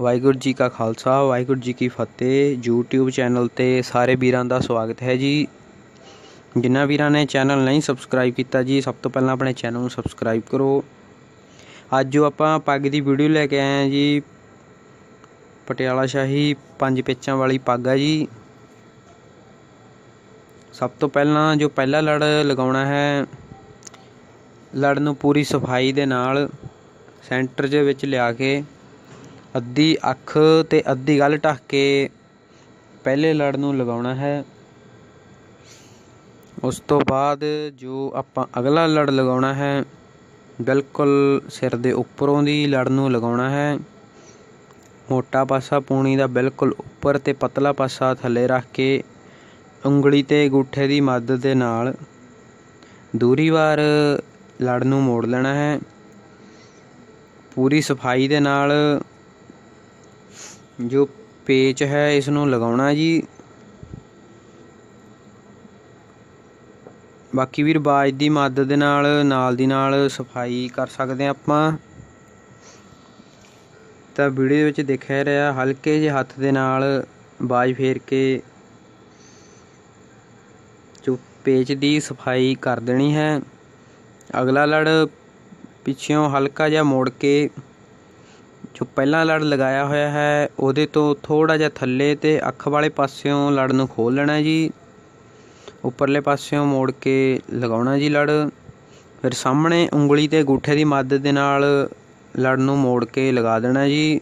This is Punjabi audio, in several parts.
ਵਾਹਿਗੁਰੂ ਜੀ ਕਾ ਖਾਲਸਾ, ਵਾਹਿਗੁਰੂ ਜੀ ਕੀ ਫਤਿਹ। YouTube ਚੈਨਲ ਤੇ ਸਾਰੇ ਵੀਰਾਂ ਦਾ ਸਵਾਗਤ ਹੈ ਜੀ। ਜਿਨ੍ਹਾਂ ਵੀਰਾਂ ਨੇ ਚੈਨਲ ਨਹੀਂ ਸਬਸਕ੍ਰਾਈਬ ਕੀਤਾ ਜੀ, ਸਭ ਤੋਂ ਪਹਿਲਾਂ ਆਪਣੇ ਚੈਨਲ ਨੂੰ ਸਬਸਕ੍ਰਾਈਬ ਕਰੋ। ਅੱਜ ਜੋ ਆਪਾਂ ਪੱਗ ਦੀ ਵੀਡੀਓ ਲੈ ਕੇ ਆਏ ਹਾਂ ਜੀ, ਪਟਿਆਲਾ ਸ਼ਾਹੀ ਪੰਜ ਪੇਚਾਂ ਵਾਲੀ ਪੱਗ ਹੈ ਜੀ। ਸਭ ਤੋਂ ਪਹਿਲਾਂ ਜੋ ਪਹਿਲਾ ਲੜ ਲਗਾਉਣਾ ਹੈ, ਲੜ ਨੂੰ ਪੂਰੀ ਸਫ਼ਾਈ ਦੇ ਨਾਲ ਸੈਂਟਰ ਦੇ ਵਿੱਚ ਲਿਆ ਕੇ ਅੱਧੀ ਅੱਖ ਤੇ ਅੱਧੀ ਗੱਲ ਢੱਕ ਕੇ ਪਹਿਲੇ ਲੜ ਨੂੰ ਲਗਾਉਣਾ ਹੈ। ਉਸ ਤੋਂ ਬਾਅਦ ਜੋ ਆਪਾਂ ਅਗਲਾ ਲੜ ਲਗਾਉਣਾ ਹੈ, ਬਿਲਕੁਲ ਸਿਰ ਦੇ ਉੱਪਰੋਂ ਦੀ ਲੜ ਨੂੰ ਲਗਾਉਣਾ ਹੈ। ਮੋਟਾ ਪਾਸਾ ਪੂਣੀ ਦਾ ਬਿਲਕੁਲ ਉੱਪਰ ਤੇ ਪਤਲਾ ਪਾਸਾ ਥੱਲੇ ਰੱਖ ਕੇ ਉਂਗਲੀ ਤੇ ਅੰਗੂਠੇ ਦੀ ਮਦਦ ਦੇ ਨਾਲ ਦੂਰੀ ਵਾਰ ਲੜ ਨੂੰ ਮੋੜ ਲੈਣਾ ਹੈ। ਪੂਰੀ ਸਫ਼ਾਈ ਦੇ ਨਾਲ ਜੋ ਪੇਚ ਹੈ ਇਸ ਨੂੰ ਲਗਾਉਣਾ ਜੀ। ਬਾਕੀ ਵੀਰ, ਬਾਜ ਦੀ ਮਦਦ ਦੇ ਨਾਲ ਨਾਲ ਦੀ ਨਾਲ ਸਫ਼ਾਈ ਕਰ ਸਕਦੇ ਹਾਂ ਆਪਾਂ। ਤਾਂ ਵੀਡੀਓ ਵਿੱਚ ਦੇਖਿਆ ਰਿਹਾ, ਹਲਕੇ ਜਿਹੇ ਹੱਥ ਦੇ ਨਾਲ ਬਾਜ ਫੇਰ ਕੇ ਜੋ ਪੇਚ ਦੀ ਸਫ਼ਾਈ ਕਰ ਦੇਣੀ ਹੈ। ਅਗਲਾ ਲੜ ਪਿੱਛੋਂ ਹਲਕਾ ਜਿਹਾ ਮੋੜ ਕੇ ਜੋ ਪਹਿਲਾਂ ਲੜ ਲਗਾਇਆ ਹੋਇਆ ਹੈ, ਉਹਦੇ ਤੋਂ ਥੋੜ੍ਹਾ ਜਿਹਾ ਥੱਲੇ ਅਤੇ ਅੱਖ ਵਾਲੇ ਪਾਸਿਓਂ ਲੜ ਨੂੰ ਖੋਲ ਲੈਣਾ ਜੀ। ਉੱਪਰਲੇ ਪਾਸਿਓਂ ਮੋੜ ਕੇ ਲਗਾਉਣਾ ਜੀ ਲੜ। ਫਿਰ ਸਾਹਮਣੇ ਉਂਗਲੀ ਤੇ ਅੰਗੂਠੇ ਦੀ ਮਦਦ ਦੇ ਨਾਲ ਲੜ ਨੂੰ ਮੋੜ ਕੇ ਲਗਾ ਦੇਣਾ ਜੀ।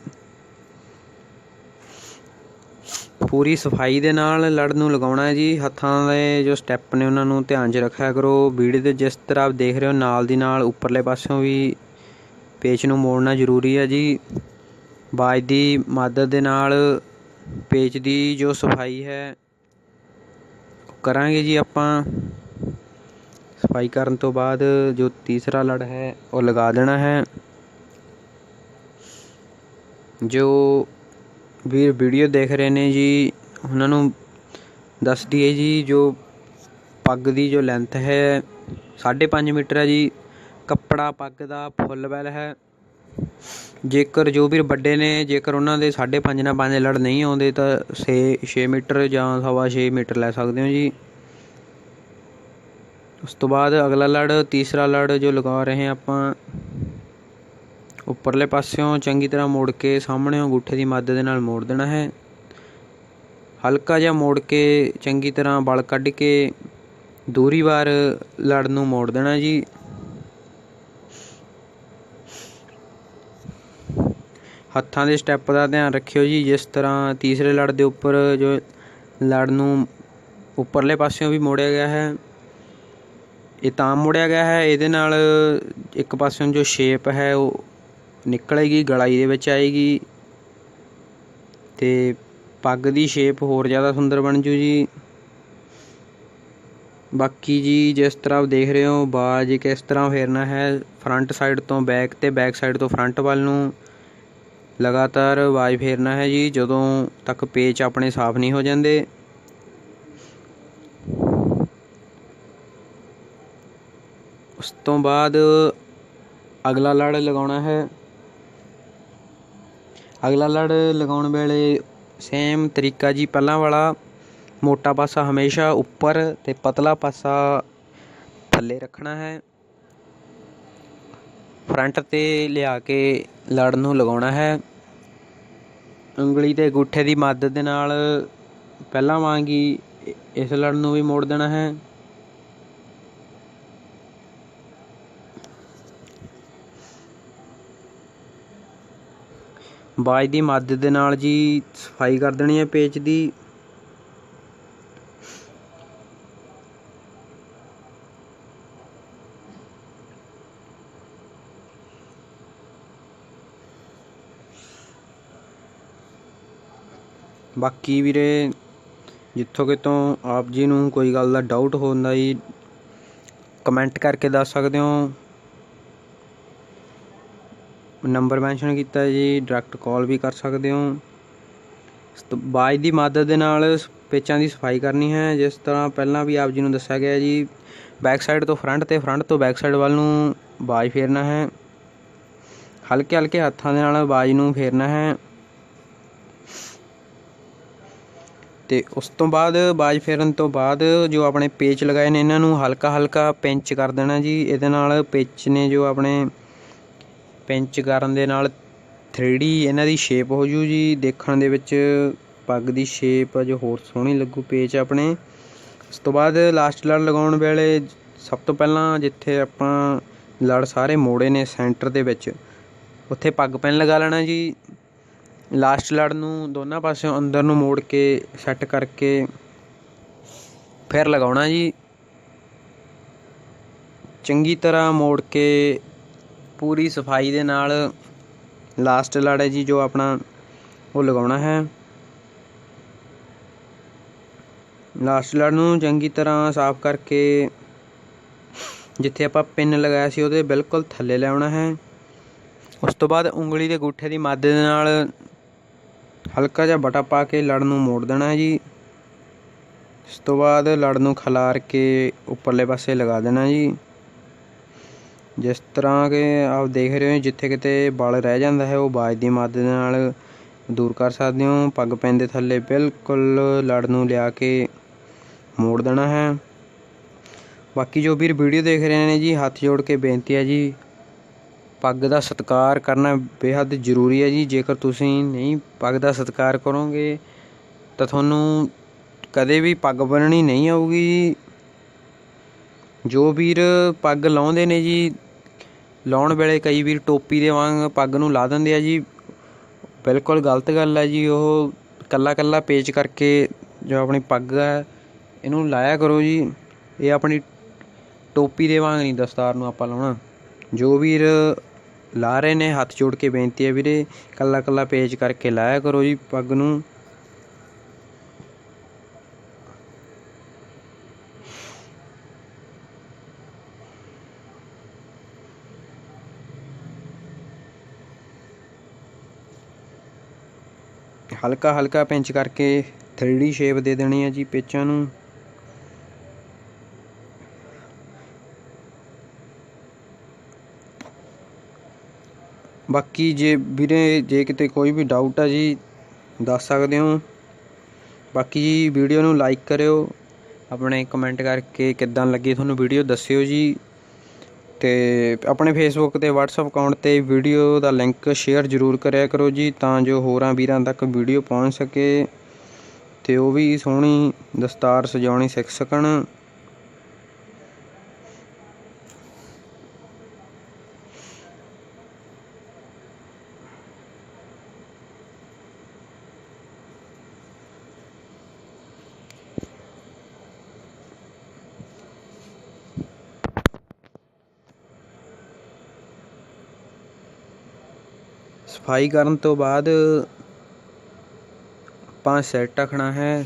ਪੂਰੀ ਸਫ਼ਾਈ ਦੇ ਨਾਲ ਲੜ ਨੂੰ ਲਗਾਉਣਾ ਹੈ ਜੀ। ਹੱਥਾਂ ਦੇ ਜੋ ਸਟੈਪ ਨੇ ਉਹਨਾਂ ਨੂੰ ਧਿਆਨ 'ਚ ਰੱਖਿਆ ਕਰੋ। ਵੀਡੀਓ ਤੇ ਜਿਸ ਤਰ੍ਹਾਂ ਆਪ ਦੇਖ ਰਹੇ ਹੋ, ਨਾਲ ਦੀ ਨਾਲ ਉੱਪਰਲੇ ਪਾਸਿਓਂ ਵੀ ਪੇਚ ਨੂੰ ਮੋੜਨਾ ਜ਼ਰੂਰੀ ਹੈ ਜੀ। ਬਾਜ ਦੀ ਮਦਦ ਦੇ ਨਾਲ ਪੇਚ ਦੀ ਜੋ ਸਫ਼ਾਈ ਹੈ ਕਰਾਂਗੇ ਜੀ ਆਪਾਂ। ਸਫ਼ਾਈ ਕਰਨ ਤੋਂ ਬਾਅਦ ਜੋ ਤੀਸਰਾ ਲੜ ਹੈ, ਉਹ ਲਗਾ ਦੇਣਾ ਹੈ। ਜੋ ਵੀਰ ਵੀਡੀਓ ਦੇਖ ਰਹੇ ਨੇ ਜੀ, ਉਹਨਾਂ ਨੂੰ ਦੱਸ ਦਈਏ ਜੀ, ਜੋ ਪੱਗ ਦੀ ਜੋ ਲੈਂਥ ਹੈ 5.5 ਮੀਟਰ ਹੈ ਜੀ। ਕੱਪੜਾ ਪੱਗ ਦਾ ਫੁੱਲ ਵੈਲ ਹੈ। ਜੇਕਰ ਜੋ ਵੀਰ ਵੱਡੇ ਨੇ, ਜੇਕਰ ਉਹਨਾਂ ਦੇ 5.5 ਨਾਲ 5 ਲੜ ਨਹੀਂ ਆਉਂਦੇ, ਤਾਂ 6 6 ਮੀਟਰ ਜਾਂ ਸਵਾ 6 ਮੀਟਰ ਲੈ ਸਕਦੇ ਹੋ ਜੀ। ਉਸ ਤੋਂ ਬਾਅਦ ਅਗਲਾ ਲੜ, ਤੀਸਰਾ ਲੜ ਜੋ ਲਗਾ ਰਹੇ ਹਾਂ ਆਪਾਂ। ਉੱਪਰਲੇ ਪਾਸਿਓਂ ਚੰਗੀ ਤਰ੍ਹਾਂ ਮੋੜ ਕੇ ਸਾਹਮਣੇ ਅੰਗੂਠੇ ਦੀ ਮਦਦ ਦੇ ਨਾਲ ਮੋੜ ਦੇਣਾ ਹੈ। ਹਲਕਾ ਜਿਹਾ ਮੋੜ ਕੇ ਚੰਗੀ ਤਰ੍ਹਾਂ ਬਲ ਕੱਢ ਕੇ ਦੂਰੀ ਵਾਰ ਲੜ ਨੂੰ ਮੋੜ ਦੇਣਾ ਜੀ। ਹੱਥਾਂ ਦੇ ਸਟੈਪ ਦਾ ਧਿਆਨ ਰੱਖਿਓ ਜੀ। ਜਿਸ ਤਰ੍ਹਾਂ ਤੀਸਰੇ ਲੜ ਦੇ ਉੱਪਰ ਜੋ ਲੜ ਨੂੰ ਉੱਪਰਲੇ ਪਾਸਿਓਂ ਵੀ ਮੋੜਿਆ ਗਿਆ ਹੈ, ਇਹ ਤਾਂ ਮੋੜਿਆ ਗਿਆ ਹੈ। ਇਹਦੇ ਨਾਲ ਇੱਕ ਪਾਸਿਓਂ ਜੋ ਸ਼ੇਪ ਹੈ, ਉਹ ਨਿਕਲੇਗੀ, ਗਲਾਈ ਦੇ ਵਿੱਚ ਆਏਗੀ ਤੇ ਪੱਗ ਦੀ ਸ਼ੇਪ ਹੋਰ ਜ਼ਿਆਦਾ ਸੁੰਦਰ ਬਣ ਜੂ ਜੀ। ਬਾਕੀ ਜੀ, ਜਿਸ ਤਰ੍ਹਾਂ ਆਪ ਦੇਖ ਰਹੇ ਹੋ, ਬਾਜ ਕਿਸ ਤਰ੍ਹਾਂ ਫੇਰਨਾ ਹੈ ਫਰੰਟ ਸਾਈਡ ਤੋਂ ਬੈਕ ਤੇ ਬੈਕ ਸਾਈਡ ਤੋਂ ਫਰੰਟ ਵੱਲ ਨੂੰ। ਲਗਾਤਾਰ ਆਵਾਜ਼ ਫੇਰਨਾ ਹੈ ਜੀ, ਜਦੋਂ ਤੱਕ ਪੇਚ ਆਪਣੇ ਸਾਫ਼ ਨਹੀਂ ਹੋ ਜਾਂਦੇ। ਉਸ ਤੋਂ ਬਾਅਦ ਅਗਲਾ ਲੜ ਲਗਾਉਣਾ ਹੈ। ਅਗਲਾ ਲੜ ਲਗਾਉਣ ਵੇਲੇ ਸੇਮ ਤਰੀਕਾ ਜੀ, ਪਹਿਲਾਂ ਵਾਲਾ ਮੋਟਾ ਪਾਸਾ ਹਮੇਸ਼ਾ ਉੱਪਰ ਤੇ ਪਤਲਾ ਪਾਸਾ ਥੱਲੇ ਰੱਖਣਾ ਹੈ। ਫਰੰਟ ਤੇ ਲਿਆ ਕੇ ਲੜ ਨੂੰ ਲਗਾਉਣਾ ਹੈ। ਉਂਗਲੀ ਤੇ ਅੰਗੂਠੇ ਦੀ ਮਦਦ ਦੇ ਨਾਲ ਪਹਿਲਾਂ ਵਾਂਗ ਹੀ ਇਸ ਲੜ ਨੂੰ ਵੀ ਮੋੜ ਦੇਣਾ ਹੈ। ਬਾਜ ਦੀ ਮਦਦ ਦੇ ਨਾਲ ਜੀ ਸਫ਼ਾਈ ਕਰ ਦੇਣੀ ਹੈ ਪੇਚ ਦੀ। ਬਾਕੀ ਵੀਰੇ, ਜਿੱਥੋਂ ਕਿਤੋਂ ਆਪ ਜੀ ਨੂੰ ਕੋਈ ਗੱਲ ਦਾ ਡਾਊਟ ਹੁੰਦਾ ਜੀ ਕਮੈਂਟ ਕਰਕੇ ਦੱਸ ਸਕਦੇ ਹੋ। ਨੰਬਰ ਮੈਂਸ਼ਨ ਕੀਤਾ ਜੀ ਡਾਇਰੈਕਟ ਕਾਲ ਵੀ ਕਰ ਸਕਦੇ ਹੋ। ਬਾਜ ਦੀ ਮਦਦ ਦੇ ਨਾਲ ਪੇਚਾਂ ਦੀ ਸਫ਼ਾਈ ਕਰਨੀ ਹੈ। ਜਿਸ ਤਰ੍ਹਾਂ ਪਹਿਲਾਂ ਵੀ ਆਪ ਜੀ ਨੂੰ ਦੱਸਿਆ ਗਿਆ ਜੀ ਬੈਕ ਸਾਈਡ ਤੋਂ ਫਰੰਟ ਤੇ ਫਰੰਟ ਤੋਂ ਬੈਕ ਸਾਈਡ ਵੱਲ ਨੂੰ ਬਾਜ ਫੇਰਨਾ ਹੈ। ਹਲਕੇ ਹਲਕੇ ਹੱਥਾਂ ਦੇ ਨਾਲ ਬਾਜ ਨੂੰ ਫੇਰਨਾ ਹੈ। ਤੇ ਉਸ ਤੋਂ ਬਾਅਦ ਬਾਜ ਫੇਰਨ ਤੋਂ ਬਾਅਦ ਜੋ ਆਪਣੇ ਪੇਚ ਲਗਾਏ ਨੇ, ਇਹਨਾਂ ਨੂੰ ਹਲਕਾ ਹਲਕਾ ਪਿੰਚ ਕਰ ਦੇਣਾ ਜੀ। ਇਹਦੇ ਨਾਲ ਪੇਚ ਨੇ ਜੋ ਆਪਣੇ ਪਿੰਚ ਕਰਨ ਦੇ ਨਾਲ 3D ਇਹਨਾਂ ਦੀ ਸ਼ੇਪ ਹੋ ਜੂ ਜੀ। ਦੇਖਣ ਦੇ ਵਿੱਚ ਪੱਗ ਦੀ ਸ਼ੇਪ ਜੋ ਹੋਰ ਸੋਹਣੀ ਲੱਗੂ ਪੇਚ ਆਪਣੇ। ਉਸ ਤੋਂ ਬਾਅਦ ਲਾਸਟ ਲੜ ਲਗਾਉਣ ਵੇਲੇ ਸਭ ਤੋਂ ਪਹਿਲਾਂ ਜਿੱਥੇ ਆਪਾਂ ਲੜ ਸਾਰੇ ਮੋੜੇ ਨੇ ਸੈਂਟਰ ਦੇ ਵਿੱਚ, ਉੱਥੇ ਪੱਗ ਪੈਨ ਲਗਾ ਲੈਣਾ ਜੀ। ਲਾਸਟ ਲੜ ਨੂੰ ਦੋਨਾਂ ਪਾਸਿਓਂ ਅੰਦਰ ਨੂੰ ਮੋੜ ਕੇ ਸੈੱਟ ਕਰਕੇ ਫਿਰ ਲਗਾਉਣਾ ਜੀ। ਚੰਗੀ ਤਰ੍ਹਾਂ ਮੋੜ ਕੇ ਪੂਰੀ ਸਫ਼ਾਈ ਦੇ ਨਾਲ ਲਾਸਟ ਲੜ ਹੈ ਜੀ, ਜੋ ਆਪਣਾ ਉਹ ਲਗਾਉਣਾ ਹੈ। ਲਾਸਟ ਲੜ ਨੂੰ ਚੰਗੀ ਤਰ੍ਹਾਂ ਸਾਫ਼ ਕਰਕੇ ਜਿੱਥੇ ਆਪਾਂ ਪਿੰਨ ਲਗਾਇਆ ਸੀ ਉਹਦੇ ਬਿਲਕੁਲ ਥੱਲੇ ਲਿਆਉਣਾ ਹੈ। ਉਸ ਤੋਂ ਬਾਅਦ ਉਂਗਲੀ ਦੇ ਗੂਠੇ ਦੀ ਮਦਦ ਨਾਲ ਹਲਕਾ ਜਿਹਾ ਬਟਾ ਪਾ ਕੇ ਲੜ ਨੂੰ ਮੋੜ ਦੇਣਾ ਹੈ ਜੀ। ਉਸ ਤੋਂ ਬਾਅਦ ਲੜ ਨੂੰ ਖਲਾਰ ਕੇ ਉੱਪਰਲੇ ਪਾਸੇ ਲਗਾ ਦੇਣਾ ਜੀ। ਜਿਸ ਤਰ੍ਹਾਂ ਕਿ ਆਪ ਦੇਖ ਰਹੇ ਹੋ ਜਿੱਥੇ ਕਿਤੇ ਬਲ ਰਹਿ ਜਾਂਦਾ ਹੈ, ਉਹ ਬਾਜ ਦੀ ਮਦਦ ਨਾਲ ਦੂਰ ਕਰ ਸਕਦੇ ਹੋ। ਪੱਗ ਪੈਂਦੇ ਥੱਲੇ ਬਿਲਕੁਲ ਲੜ ਨੂੰ ਲਿਆ ਕੇ ਮੋੜ ਦੇਣਾ ਹੈ। ਬਾਕੀ ਜੋ ਵੀਰ ਵੀਡੀਓ ਦੇਖ ਰਹੇ ਨੇ ਜੀ, ਹੱਥ ਜੋੜ ਕੇ ਬੇਨਤੀ ਹੈ ਜੀ ਪੱਗ ਦਾ ਸਤਿਕਾਰ ਕਰਨਾ ਬੇਹੱਦ ਜ਼ਰੂਰੀ ਹੈ ਜੀ। ਜੇਕਰ ਤੁਸੀਂ ਨਹੀਂ ਪੱਗ ਦਾ ਸਤਿਕਾਰ ਕਰੋਗੇ, ਤਾਂ ਤੁਹਾਨੂੰ ਕਦੇ ਵੀ ਪੱਗ ਬੰਨਣੀ ਨਹੀਂ ਆਊਗੀ ਜੀ। ਜੋ ਵੀਰ ਪੱਗ ਲਾਉਂਦੇ ਨੇ ਜੀ, ਲਾਉਣ ਵੇਲੇ ਕਈ ਵੀਰ ਟੋਪੀ ਦੇ ਵਾਂਗ ਪੱਗ ਨੂੰ ਲਾ ਦਿੰਦੇ ਆ ਜੀ। ਬਿਲਕੁਲ ਗਲਤ ਗੱਲ ਹੈ ਜੀ। ਉਹ ਕੱਲਾ ਕੱਲਾ ਪੇਚ ਕਰਕੇ ਜੋ ਆਪਣੀ ਪੱਗ ਹੈ, ਇਹਨੂੰ ਲਾਇਆ ਕਰੋ ਜੀ। ਇਹ ਆਪਣੀ ਟੋਪੀ ਦੇ ਵਾਂਗ ਨਹੀਂ ਦਸਤਾਰ ਨੂੰ ਆਪਾਂ ਲਾਉਣਾ। ਜੋ ਵੀਰ ਲਾ ਰਹੇ ਨੇ, ਹੱਥ ਜੋੜ ਕੇ ਬੇਨਤੀ ਹੈ ਵੀਰੇ, ਕੱਲਾ ਕੱਲਾ ਪੇਚ ਕਰਕੇ ਲਾਇਆ ਕਰੋ ਜੀ ਪੱਗ ਨੂੰ। ਹਲਕਾ ਹਲਕਾ ਪਿੰਚ ਕਰਕੇ 3D ਸ਼ੇਪ ਦੇ ਦੇਣੀ ਹੈ ਜੀ ਪੇਚਾਂ ਨੂੰ। ਬਾਕੀ ਜੇ ਵੀਰੇ, ਜੇ ਕਿਤੇ ਕੋਈ ਵੀ ਡਾਊਟ ਆ ਜੀ, ਦੱਸ ਸਕਦੇ ਹੋ। ਬਾਕੀ ਜੀ ਵੀਡੀਓ ਨੂੰ ਲਾਈਕ ਕਰਿਓ। ਆਪਣੇ ਕਮੈਂਟ ਕਰਕੇ ਕਿੱਦਾਂ ਲੱਗੀ ਤੁਹਾਨੂੰ ਵੀਡੀਓ ਦੱਸਿਓ ਜੀ। ਤੇ ਆਪਣੇ ਫੇਸਬੁੱਕ ਤੇ WhatsApp ਅਕਾਊਂਟ ਤੇ ਵੀਡੀਓ ਦਾ ਲਿੰਕ ਸ਼ੇਅਰ ਜ਼ਰੂਰ ਕਰਿਆ ਕਰੋ ਜੀ, ਤਾਂ ਜੋ ਹੋਰਾਂ ਵੀਰਾਂ ਤੱਕ ਵੀਡੀਓ ਪਹੁੰਚ ਸਕੇ। ਤੇ ਉਹ ਵੀ ਸੋਹਣੀ ਦਸਤਾਰ ਸਜਾਉਣੀ ਸਿੱਖ ਸਕਣ। ਸਫ਼ਾਈ ਕਰਨ ਤੋਂ ਬਾਅਦ ਆਪਾਂ ਸਿਰ ਢੱਕਣਾ ਹੈ।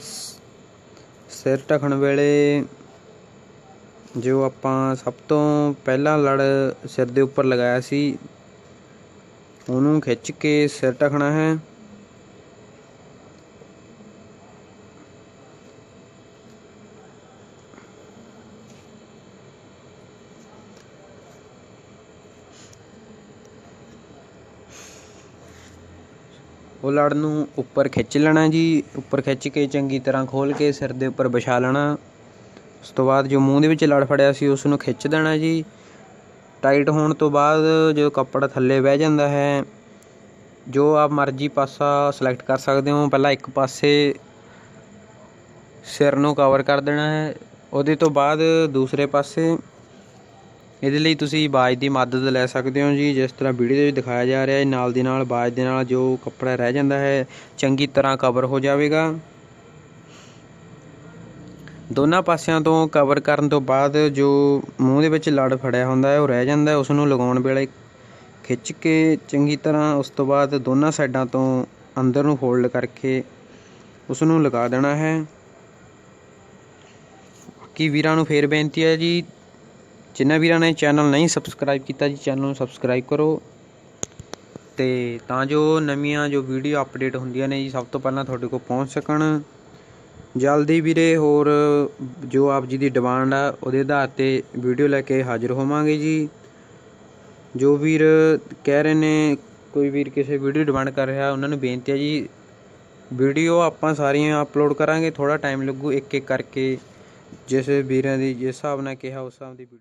ਸਿਰ ਢੱਕਣ ਵੇਲੇ ਜੋ ਆਪਾਂ ਸਭ ਤੋਂ ਪਹਿਲਾਂ ਲੜ ਸਿਰ ਦੇ ਉੱਪਰ ਲਗਾਇਆ ਸੀ, ਉਹਨੂੰ ਖਿੱਚ ਕੇ ਸਿਰ ਢੱਕਣਾ ਹੈ। ਉਹ ਲੜ ਨੂੰ ਉੱਪਰ ਖਿੱਚ ਲੈਣਾ ਜੀ, ਉੱਪਰ ਖਿੱਚ ਕੇ ਚੰਗੀ ਤਰ੍ਹਾਂ ਖੋਲ ਕੇ ਸਿਰ ਦੇ ਉੱਪਰ ਵਿਛਾ ਲੈਣਾ। ਉਸ ਤੋਂ ਬਾਅਦ ਜੋ ਮੂੰਹ ਦੇ ਵਿੱਚ ਲੜ ਫੜਿਆ ਸੀ, ਉਸ ਨੂੰ ਖਿੱਚ ਦੇਣਾ ਜੀ। ਟਾਈਟ ਹੋਣ ਤੋਂ ਬਾਅਦ ਜੋ ਕੱਪੜਾ ਥੱਲੇ ਬਹਿ ਜਾਂਦਾ ਹੈ, ਜੋ ਆਪ ਮਰਜ਼ੀ ਪਾਸਾ ਸਿਲੈਕਟ ਕਰ ਸਕਦੇ ਹੋ। ਪਹਿਲਾਂ ਇੱਕ ਪਾਸੇ ਸਿਰ ਨੂੰ ਕਵਰ ਕਰ ਦੇਣਾ ਹੈ। ਉਹਦੇ ਤੋਂ ਬਾਅਦ ਦੂਸਰੇ ਪਾਸੇ ਇਹਦੇ ਲਈ ਤੁਸੀਂ ਬਾਜ ਦੀ ਮਦਦ ਲੈ ਸਕਦੇ ਹੋ ਜੀ। ਜਿਸ ਤਰ੍ਹਾਂ ਵੀਡੀਓ ਦੇ ਵਿੱਚ ਦਿਖਾਇਆ ਜਾ ਰਿਹਾ ਹੈ, ਨਾਲ ਦੀ ਨਾਲ ਬਾਜ ਦੇ ਨਾਲ ਜੋ ਕੱਪੜਾ ਰਹਿ ਜਾਂਦਾ ਹੈ, ਚੰਗੀ ਤਰ੍ਹਾਂ ਕਵਰ ਹੋ ਜਾਵੇਗਾ। ਦੋਨਾਂ ਪਾਸਿਆਂ ਤੋਂ ਕਵਰ ਕਰਨ ਤੋਂ ਬਾਅਦ ਜੋ ਮੂੰਹ ਦੇ ਵਿੱਚ ਲੜ ਫੜਿਆ ਹੁੰਦਾ ਹੈ, ਉਹ ਰਹਿ ਜਾਂਦਾ ਹੈ। ਉਸ ਨੂੰ ਲਗਾਉਣ ਵੇਲੇ ਖਿੱਚ ਕੇ ਚੰਗੀ ਤਰ੍ਹਾਂ ਉਸ ਤੋਂ ਬਾਅਦ ਦੋਨਾਂ ਸਾਈਡਾਂ ਤੋਂ ਅੰਦਰ ਨੂੰ ਫੋਲਡ ਕਰਕੇ ਉਸ ਨੂੰ ਲਗਾ ਦੇਣਾ ਹੈ। ਬਾਕੀ ਵੀਰਾਂ ਨੂੰ ਫੇਰ ਬੇਨਤੀ ਹੈ ਜੀ ਜਿਨ੍ਹਾਂ ਵੀਰਾਂ ਨੇ ਚੈਨਲ ਨਹੀਂ ਸਬਸਕ੍ਰਾਈਬ ਕੀਤਾ ਜੀ, ਚੈਨਲ ਨੂੰ ਸਬਸਕ੍ਰਾਈਬ ਕਰੋ। ਤੇ ਤਾਂ ਜੋ ਨਵੀਆਂ ਜੋ ਵੀਡੀਓ ਅਪਡੇਟ ਹੁੰਦੀਆਂ ਨੇ ਜੀ, ਸਭ ਤੋਂ ਪਹਿਲਾਂ ਤੁਹਾਡੇ ਕੋਲ ਪਹੁੰਚ ਸਕਣ। ਜਲਦੀ ਵੀਰੇ ਹੋਰ ਜੋ ਆਪ ਜੀ ਦੀ ਡਿਮਾਂਡ ਆ, ਉਹਦੇ ਆਧਾਰ ਤੇ ਵੀਡੀਓ ਲੈ ਕੇ ਹਾਜ਼ਰ ਹੋਵਾਂਗੇ ਜੀ। ਜੋ ਵੀਰ ਕਹਿ ਰਹੇ ਨੇ, ਕੋਈ ਵੀਰ ਕਿਸੇ ਵੀਡੀਓ ਡਿਮਾਂਡ ਕਰ ਰਿਹਾ, ਉਹਨਾਂ ਨੂੰ ਬੇਨਤੀ ਹੈ ਜੀ, ਵੀਡੀਓ ਆਪਾਂ ਸਾਰੀਆਂ ਅਪਲੋਡ ਕਰਾਂਗੇ ਥੋੜਾ ਟਾਈਮ ਲੱਗੂ ਇੱਕ ਇੱਕ ਕਰਕੇ। ਜਿਸ ਵੀਰਾਂ ਦੀ, ਜਿਸ ਹਿਸਾਬ ਨਾਲ ਕਿਹਾ, ਉਸ ਹਿਸਾਬ ਦੀ ਵੀਡੀਓ